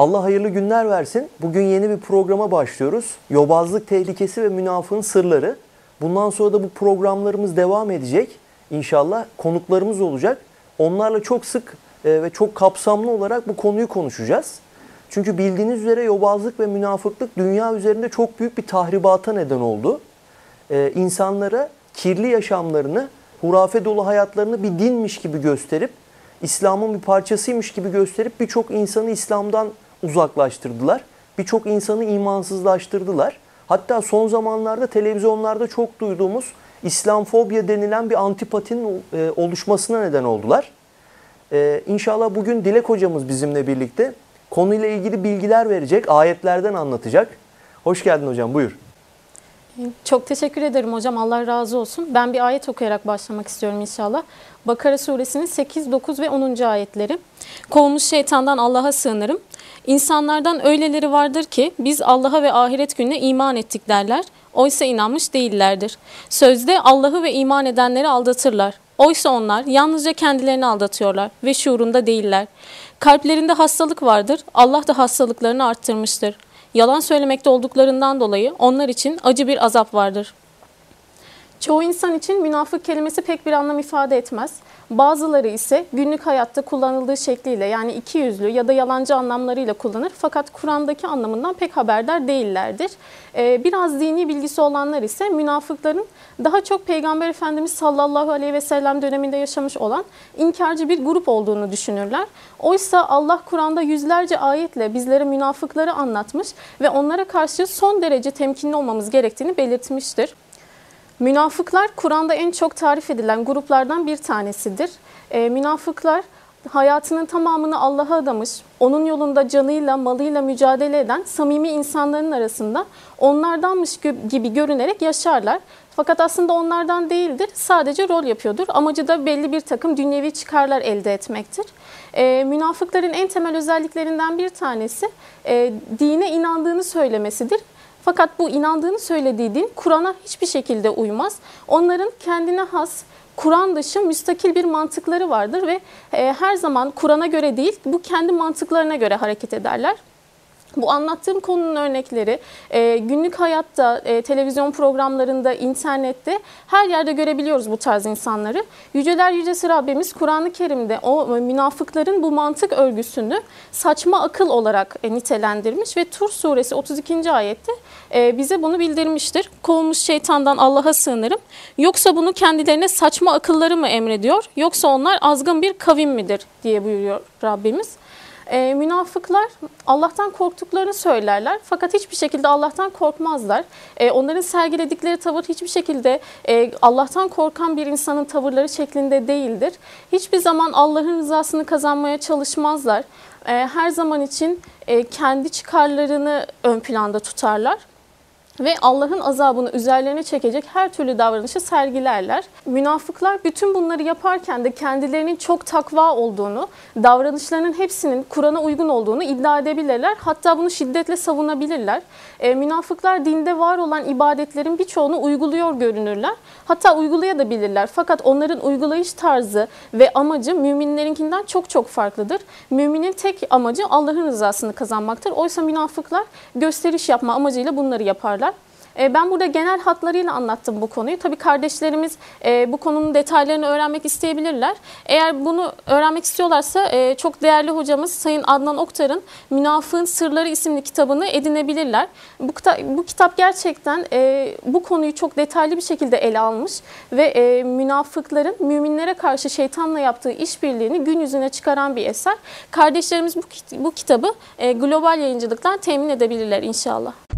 Allah hayırlı günler versin. Bugün yeni bir programa başlıyoruz. Yobazlık tehlikesi ve münafığın sırları. Bundan sonra da bu programlarımız devam edecek. İnşallah konuklarımız olacak. Onlarla çok sık e, ve çok kapsamlı olarak bu konuyu konuşacağız. Çünkü bildiğiniz üzere yobazlık ve münafıklık dünya üzerinde çok büyük bir tahribata neden oldu. Ee, insanlara kirli yaşamlarını, hurafe dolu hayatlarını bir dinmiş gibi gösterip, İslam'ın bir parçasıymış gibi gösterip birçok insanı İslam'dan uzaklaştırdılar. Birçok insanı imansızlaştırdılar. Hatta son zamanlarda televizyonlarda çok duyduğumuz İslamfobya denilen bir antipatinin e, oluşmasına neden oldular. Ee, inşallah bugün Dilek hocamız bizimle birlikte konuyla ilgili bilgiler verecek, ayetlerden anlatacak. Hoş geldin hocam, buyur. Çok teşekkür ederim hocam. Allah razı olsun. Ben bir ayet okuyarak başlamak istiyorum inşallah. Bakara suresinin 8, 9 ve 10. ayetleri. Kovmuş şeytandan Allah'a sığınırım. İnsanlardan öyleleri vardır ki biz Allah'a ve ahiret gününe iman ettik derler. Oysa inanmış değillerdir. Sözde Allah'ı ve iman edenleri aldatırlar. Oysa onlar yalnızca kendilerini aldatıyorlar ve şuurunda değiller. Kalplerinde hastalık vardır. Allah da hastalıklarını arttırmıştır. Yalan söylemekte olduklarından dolayı onlar için acı bir azap vardır. Çoğu insan için münafık kelimesi pek bir anlam ifade etmez. Bazıları ise günlük hayatta kullanıldığı şekliyle yani iki yüzlü ya da yalancı anlamlarıyla kullanır fakat Kur'an'daki anlamından pek haberdar değillerdir. Ee, biraz dini bilgisi olanlar ise münafıkların daha çok Peygamber Efendimiz sallallahu aleyhi ve sellem döneminde yaşamış olan inkarcı bir grup olduğunu düşünürler. Oysa Allah Kur'an'da yüzlerce ayetle bizlere münafıkları anlatmış ve onlara karşı son derece temkinli olmamız gerektiğini belirtmiştir. Münafıklar Kur'an'da en çok tarif edilen gruplardan bir tanesidir. E, münafıklar hayatının tamamını Allah'a adamış, onun yolunda canıyla, malıyla mücadele eden samimi insanların arasında onlardanmış gibi görünerek yaşarlar. Fakat aslında onlardan değildir, sadece rol yapıyordur. Amacı da belli bir takım dünyevi çıkarlar elde etmektir. E, münafıkların en temel özelliklerinden bir tanesi e, dine inandığını söylemesidir. Fakat bu inandığını söylediği din Kur'an'a hiçbir şekilde uymaz. Onların kendine has Kur'an dışı müstakil bir mantıkları vardır ve e, her zaman Kur'an'a göre değil bu kendi mantıklarına göre hareket ederler. Bu anlattığım konunun örnekleri e, günlük hayatta, e, televizyon programlarında, internette her yerde görebiliyoruz bu tarz insanları. Yüceler Yücesi Rabbimiz Kur'an-ı Kerim'de o münafıkların bu mantık örgüsünü saçma akıl olarak e, nitelendirmiş ve Tur suresi 32. ayette e, bize bunu bildirmiştir. Kovulmuş şeytandan Allah'a sığınırım. Yoksa bunu kendilerine saçma akılları mı emrediyor yoksa onlar azgın bir kavim midir diye buyuruyor Rabbimiz. E, münafıklar Allah'tan korktuklarını söylerler fakat hiçbir şekilde Allah'tan korkmazlar. E, onların sergiledikleri tavır hiçbir şekilde e, Allah'tan korkan bir insanın tavırları şeklinde değildir. Hiçbir zaman Allah'ın rızasını kazanmaya çalışmazlar. E, her zaman için e, kendi çıkarlarını ön planda tutarlar ve Allah'ın azabını üzerlerine çekecek her türlü davranışı sergilerler. Münafıklar bütün bunları yaparken de kendilerinin çok takva olduğunu, davranışlarının hepsinin Kur'an'a uygun olduğunu iddia edebilirler. Hatta bunu şiddetle savunabilirler. E, münafıklar dinde var olan ibadetlerin birçoğunu uyguluyor görünürler. Hatta uygulayabilirler. Fakat onların uygulayış tarzı ve amacı müminlerinkinden çok çok farklıdır. Müminin tek amacı Allah'ın rızasını kazanmaktır. Oysa münafıklar gösteriş yapma amacıyla bunları yaparlar. E, ben burada genel hatlarıyla anlattım bu konuyu. Tabii kardeşlerimiz e, bu konunun detaylarını öğrenmek isteyebilirler. Eğer bunu öğrenmek istiyorlarsa e, çok değerli hocamız Sayın Adnan Oktar'ın Münafığın Sırları isimli kitabını edinebilirler. Bu, bu kitap gerçekten bu konuyu çok detaylı bir şekilde ele almış ve münafıkların müminlere karşı şeytanla yaptığı işbirliğini gün yüzüne çıkaran bir eser. Kardeşlerimiz bu, bu kitabı global yayıncılıktan temin edebilirler inşallah.